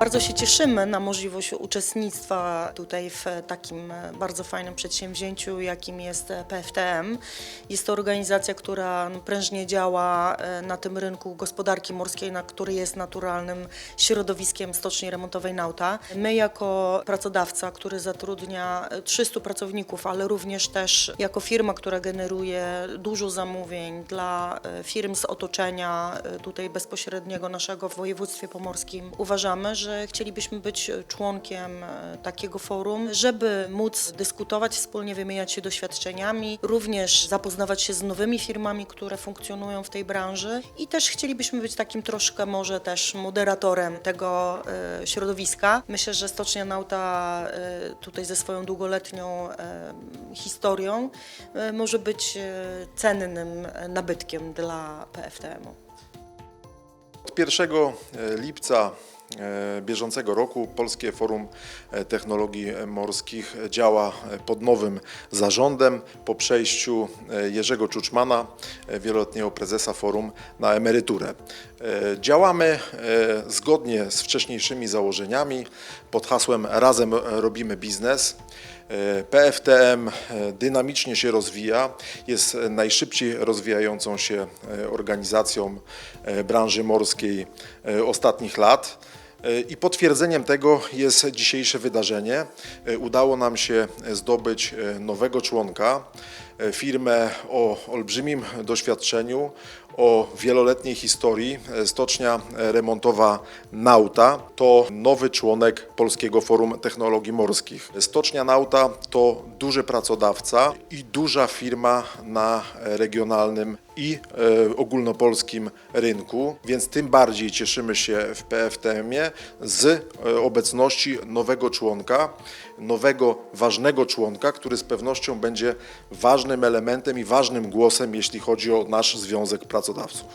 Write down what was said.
Bardzo się cieszymy na możliwość uczestnictwa tutaj w takim e, bardzo fajnym przedsięwzięciu, jakim jest e, PFTM. Jest to organizacja, która no, prężnie działa e, na tym rynku gospodarki morskiej, na który jest naturalnym środowiskiem stoczni remontowej Nauta. My jako pracodawca, który zatrudnia e, 300 pracowników, ale również też jako firma, która generuje dużo zamówień dla firm z otoczenia tutaj bezpośredniego naszego w województwie pomorskim, uważamy, że chcielibyśmy być e, członkiem e, takiego forum, żeby móc dyskutować wspólnie, wymieniać się doświadczeniami, również zapoznawać się z nowymi firmami, które funkcjonują w tej branży i też chcielibyśmy być takim troszkę może też moderatorem tego e, środowiska. Myślę, że Stocznia Nauta tutaj ze swoją długoletnią historią może być cennym nabytkiem dla PFTM-u. Od 1 lipca bieżącego roku Polskie Forum e, Technologii Morskich działa e, pod nowym zarządem po przejściu e, Jerzego Czuczmana, e, wieloletniego prezesa forum, na emeryturę. E, Działamy e, zgodnie z wcześniejszymi założeniami pod hasłem Razem robimy biznes. E, PFTM e, dynamicznie się rozwija, jest e, najszybciej rozwijającą się e, organizacją e, branży morskiej e, ostatnich lat. E, I potwierdzeniem tego jest dzisiejsze wydarzenie. E, Udało nam się zdobyć e, nowego członka, e, firmę o olbrzymim doświadczeniu, o wieloletniej historii. E, Stocznia remontowa Nauta to nowy członek Polskiego Forum Technologii Morskich. Stocznia Nauta to duży pracodawca i duża firma na regionalnym i e, ogólnopolskim rynku, więc tym bardziej cieszymy się w PFTM-ie z e, obecności nowego członka, nowego ważnego członka, który z pewnością będzie ważnym elementem i ważnym głosem, jeśli chodzi o nasz Związek Pracodawców.